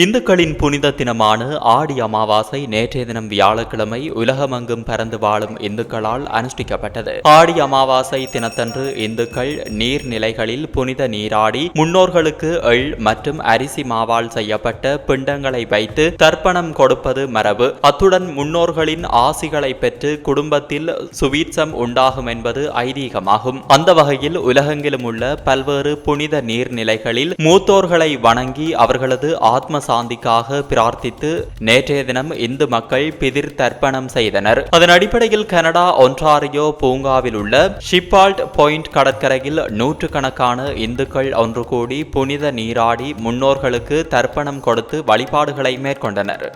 இந்துக்களின் புனித தினமான ஆடி அமாவாசை நேற்றைய தினம் வியாழக்கிழமை உலகமெங்கும் பறந்து வாழும் இந்துக்களால் அனுஷ்டிக்கப்பட்டது. ஆடி அமாவாசை தினத்தன்று இந்துக்கள் நீர்நிலைகளில் புனித நீராடி முன்னோர்களுக்கு எள் மற்றும் அரிசி மாவால் செய்யப்பட்ட பிண்டங்களை வைத்து தர்ப்பணம் கொடுப்பது மரபு. அத்துடன் முன்னோர்களின் ஆசிகளை பெற்று குடும்பத்தில் சுவீட்சம் உண்டாகும் என்பது ஐதீகமாகும். அந்த வகையில் உலகெங்கிலும் உள்ள பல்வேறு புனித நீர்நிலைகளில் மூத்தோர்களை வணங்கி அவர்களது ஆத்ம சாந்திக்காக பிரார்த்தித்து நேற்றைய தினம் இந்து மக்கள் பிதிர் தர்ப்பணம் செய்தனர். அதன் அடிப்படையில் கனடா ஒன்றாரியோ பூங்காவில் உள்ள ஷிப்பால்ட் பாயிண்ட் கடற்கரையில் நூற்றுக்கணக்கான இந்துக்கள் ஒன்று கூடி புனித நீராடி முன்னோர்களுக்கு தர்ப்பணம் கொடுத்து வழிபாடுகளை மேற்கொண்டனர்.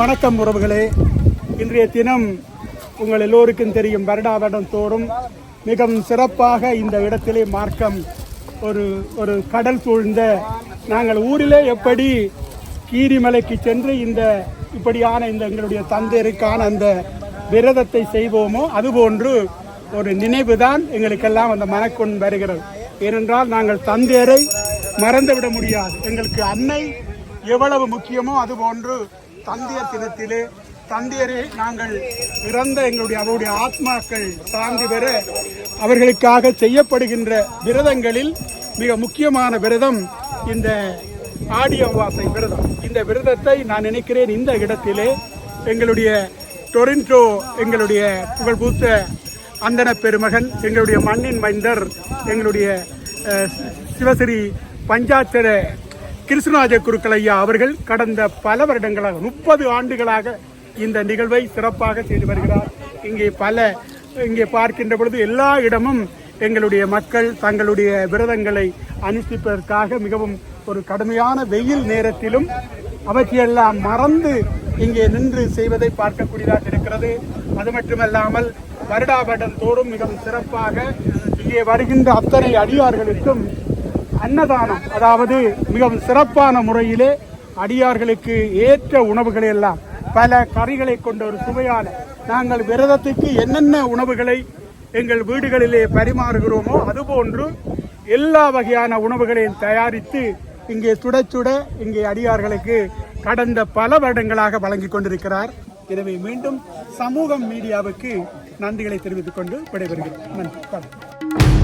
வணக்கம் உறவுகளே. இன்றைய தினம் உங்கள் எல்லோருக்கும் தெரியும் வருடா வருடம் தோறும் மிகவும் சிறப்பாக இந்த இடத்திலே மார்க்கம் ஒரு ஒரு கடல் சூழ்ந்த நாங்கள் ஊரிலே எப்படி கீரிமலைக்கு சென்று இந்த இப்படியான இந்த எங்களுடைய தந்தையருக்கான அந்த விரதத்தை செய்வோமோ அதுபோன்று ஒரு நினைவு தான் எங்களுக்கெல்லாம் அந்த மனக்கொண் வருகிறது. ஏனென்றால் நாங்கள் தந்தையரை மறந்துவிட முடியாது. எங்களுக்கு அன்னை எவ்வளவு முக்கியமோ அதுபோன்று தந்தையர் தினத்திலே தந்தையரை நாங்கள் இறந்த எங்களுடைய அவருடைய ஆத்மாக்கள் சார்ந்து பெற அவர்களுக்காக செய்யப்படுகின்ற விரதங்களில் மிக முக்கியமான விரதம் இந்த ஆடி அமாவாசை விரதம். இந்த விரதத்தை நான் நினைக்கிறேன் இந்த இடத்திலே எங்களுடைய டொரின்டோ எங்களுடைய புகழ்பூத்த அந்தன பெருமகன் எங்களுடைய மண்ணின் மைந்தர் எங்களுடைய அஹ், பஞ்சாட்சர கிருஷ்ணராஜ குருக்கலையா அவர்கள் கடந்த பல வருடங்களாக முப்பது ஆண்டுகளாக இந்த நிகழ்வை சிறப்பாக செய்து வருகிறார். இங்கே பல இங்கே பார்க்கின்ற பொழுது எல்லா இடமும் எங்களுடைய மக்கள் தங்களுடைய விரதங்களை அனுஷ்டிப்பதற்காக மிகவும் ஒரு கடுமையான வெயில் நேரத்திலும் அவற்றையெல்லாம் மறந்து இங்கே நின்று செய்வதை பார்க்கக்கூடியதாக இருக்கிறது. அது மட்டுமல்லாமல் வருடா தோறும் மிகவும் சிறப்பாக இங்கே வருகின்ற அத்தனை அடியார்களுக்கும் அன்னதானம் அதாவது மிகவும் சிறப்பான முறையிலே அடியார்களுக்கு ஏற்ற உணவுகளை எல்லாம் பல கறிகளை கொண்ட ஒரு சுவையான நாங்கள் விரதத்துக்கு என்னென்ன உணவுகளை எங்கள் வீடுகளிலே பரிமாறுகிறோமோ அதுபோன்று எல்லா வகையான உணவுகளையும் தயாரித்து இங்கே சுட சுட இங்கே அடியார்களுக்கு கடந்த பல வருடங்களாக வழங்கிக் கொண்டிருக்கிறார். எனவே மீண்டும் சமூகம் மீடியாவுக்கு நன்றிகளை தெரிவித்துக் கொண்டு விடைபெறுகிறேன். நன்றி.